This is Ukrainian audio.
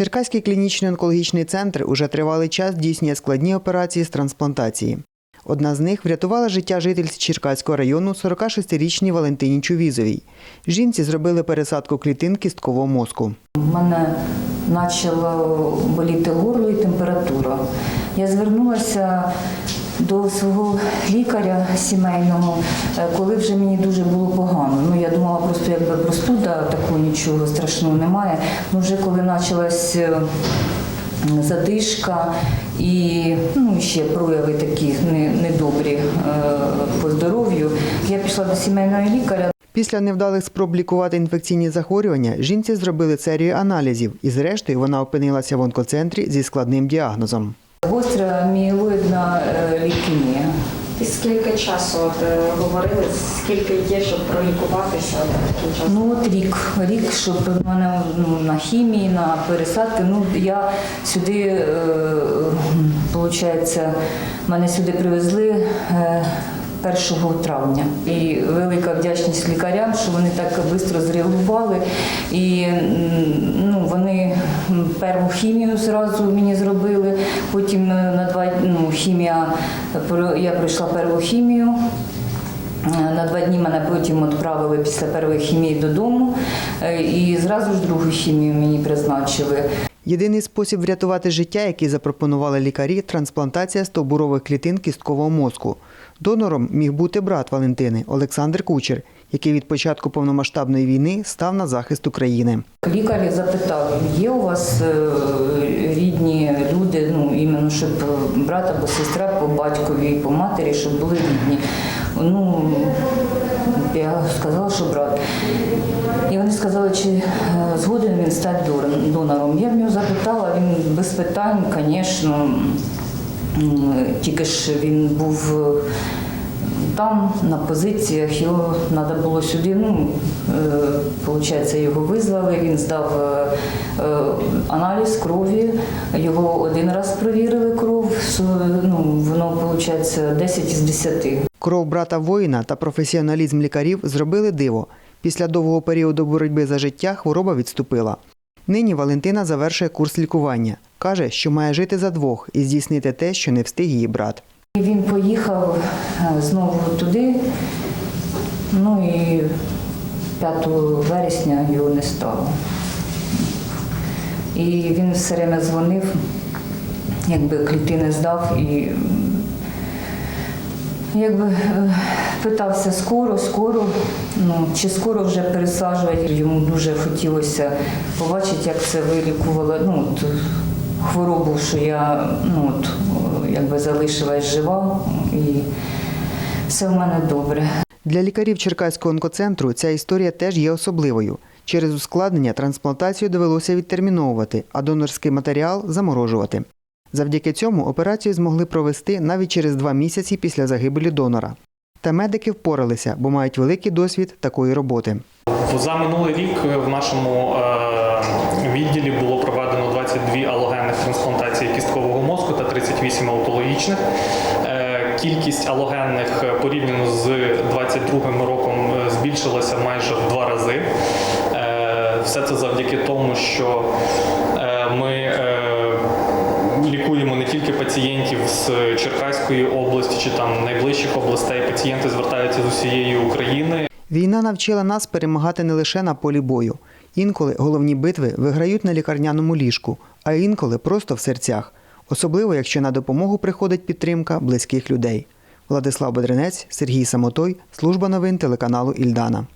Черкаський клінічний онкологічний центр уже тривалий час здійснює складні операції з трансплантації. Одна з них врятувала життя жительці Черкаського району 46-річній Валентині Чувізовій. Жінці зробили пересадку клітин кісткового мозку. У мене почало боліти горло і температура. Я звернулася до свого лікаря сімейного, е, коли вже мені дуже було погано. Ну, я думала, просто якби простуда, такого нічого страшного немає. Ну, вже коли почалась е, задишка і ну, ще прояви такі недобрі е, по здоров'ю, я пішла до сімейного лікаря. Після невдалих спроб лікувати інфекційні захворювання жінці зробили серію аналізів і, зрештою, вона опинилася в онкоцентрі зі складним діагнозом. Гостра мієлоїдна лікемія. І скільки часу от, е, говорили, скільки є, щоб пролікуватися такий час? Ну от рік, рік, щоб в мене ну, на хімії, на пересадки. Ну я сюди, виходить, мене сюди привезли. е, 1 травня. І велика вдячність лікарям, що вони так швидко зреагували. І ну, вони м, перву хімію зразу мені зробили, потім е, на два ну, хімія, я пройшла перву хімію. Е, На два дні мене потім відправили після першої хімії додому е, і зразу ж другу хімію мені призначили. Єдиний спосіб врятувати життя, який запропонували лікарі, трансплантація стовбурових клітин кісткового мозку. Донором міг бути брат Валентини Олександр Кучер, який від початку повномасштабної війни став на захист України. Лікар запитав, є у вас е, рідні люди, ну іменно щоб е, брат або сестра по батькові по матері, щоб були рідні. Ну, я сказала, що брат. І вони сказали, чи е, згоден він стати донором. Я в нього запитала, він без питань, звісно, тільки ж він був. е, там на позиціях його треба було сюди. Ну виходить, його визвали. Він здав е, е, аналіз крові. Його один раз провірили кров. Ну воно виходить 10 із 10. Кров брата воїна та професіоналізм лікарів зробили диво. Після довгого періоду боротьби за життя хвороба відступила. Нині Валентина завершує курс лікування. Каже, що має жити за двох і здійснити те, що не встиг її брат. Він поїхав е, знову туди. Ну і 5 вересня його не стало. І він все время дзвонив, якби клітини здав і якби е, питався скоро, скоро, ну чи скоро вже пересаджувати. Йому дуже хотілося побачити, як це вилікувало. Ну, от, хворобу, що я ну, от, якби залишилась жива і все в мене добре. Для лікарів Черкаського онкоцентру ця історія теж є особливою. Через ускладнення трансплантацію довелося відтерміновувати, а донорський матеріал заморожувати. Завдяки цьому операцію змогли провести навіть через два місяці після загибелі донора. Та медики впоралися, бо мають великий досвід такої роботи. За минулий рік в нашому е, відділі було проведено 22 алогенних трансплантації кісткового мозку та 38 аутологічних. Е, Кількість алогенних е, порівняно з 22 роком збільшилася майже в два рази. Все це завдяки тому, що ми лікуємо не тільки пацієнтів з Черкаської області чи там найближчих областей. Пацієнти звертаються з усієї України. Війна навчила нас перемагати не лише на полі бою. Інколи головні битви виграють на лікарняному ліжку, а інколи просто в серцях, особливо якщо на допомогу приходить підтримка близьких людей. Владислав Бедренець, Сергій Самотой, служба новин телеканалу Ільдана.